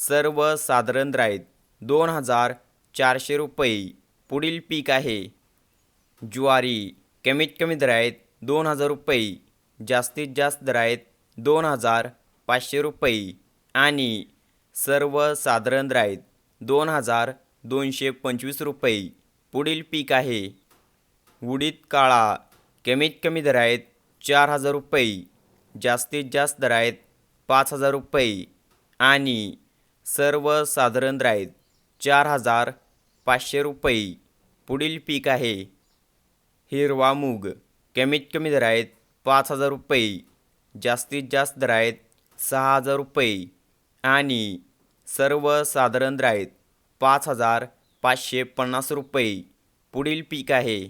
सर्वसाधारण साधारण आहेत दोन हजार चारशे रुपये पुढील पीक आहे. ज्वारी कमीत कमी दर आहेत दोन हजार रुपये जास्तीत जास्त दर आहेत दोन हजार पाचशे रुपये आणि सर्वसाधारण साधारण आहेत दोन हजार दोनशे पंचवीस रुपये पुढील पीक आहे. उडीद काळा कमीत कमी दर आहेत चार हजार रुपये जास्तीत जास्त दर आहेत पाच हजार रुपये आणि सर्वसाधारण दर चार हजार पाचशे रुपये. पुढील पीक आहे. हिरवा मूग कमीत कमी दर आहेत पाच हजार रुपये. जास्तीत जास्त दर आहेत सहा हजार रुपये. आणि सर्वसाधारण दर आहेत पाच हजार पाचशे पन्नास रुपये. पुढील पीक आहे.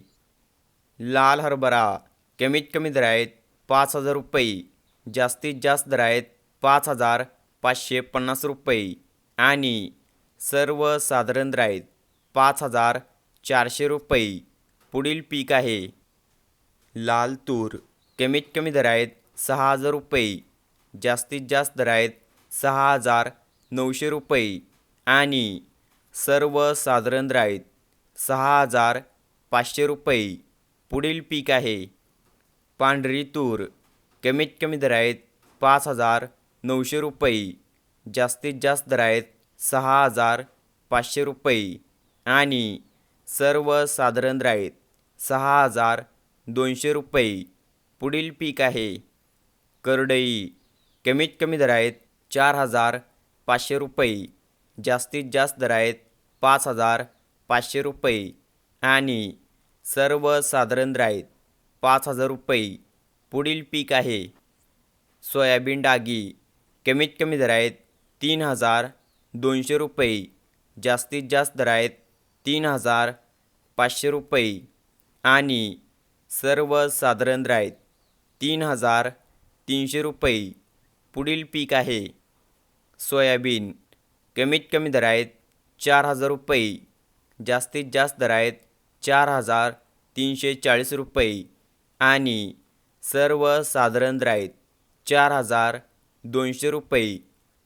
लाल हरभरा कमीत कमी दर आहेत पाच हजार रुपये. जास्तीत जास्त दर आहेत पाच हजार पाचशे पन्नास रुपये. आणि सर्वसाधारण दर आहेत पाच हजार चारशे रुपये पुढील पीक आहे. लाल तूर कमीत कमी दर आहेत सहा हजार रुपये जास्तीत जास्त दर आहेत सहा हजार नऊशे रुपये आणि सर्वसाधारण दर सहा हजार पाचशे रुपये पुढील पीक आहे. पांढरी तूर कमीत कमी दर आहेत पाच हजार नऊशे रुपये जास्तीत जास्त दर आहेत सहा हजार पाचशे रुपये आणि सर्वसाधारण दर आहेत सहा हजार दोनशे रुपये पुढील पीक आहे. करडई कमीत कमी दर आहेत चार हजार पाचशे रुपये जास्तीत जास्त दर आहेत पाच हजार पाचशे रुपये आणि सर्वसाधारण दर आहेत पाच हजार रुपये पुढील पीक आहे. सोयाबीन डागी कमीत कमी दर आहेत तीन हजार दोनशे रुपये. जास्तीत जास्त दर आहेत तीन हजार पाचशे रुपये. आणि सर्वसाधारण दर आहेत तीन हजार तीनशे रुपये. पुढील पीक आहे. सोयाबीन. कमीत कमी दर आहेत चार हजार रुपये. जास्तीत जास्त दर आहेत चार हजार तीनशे चाळीस रुपये. आणि सर्वसाधारण दर आहेत चार हजार दोनशे रुपये.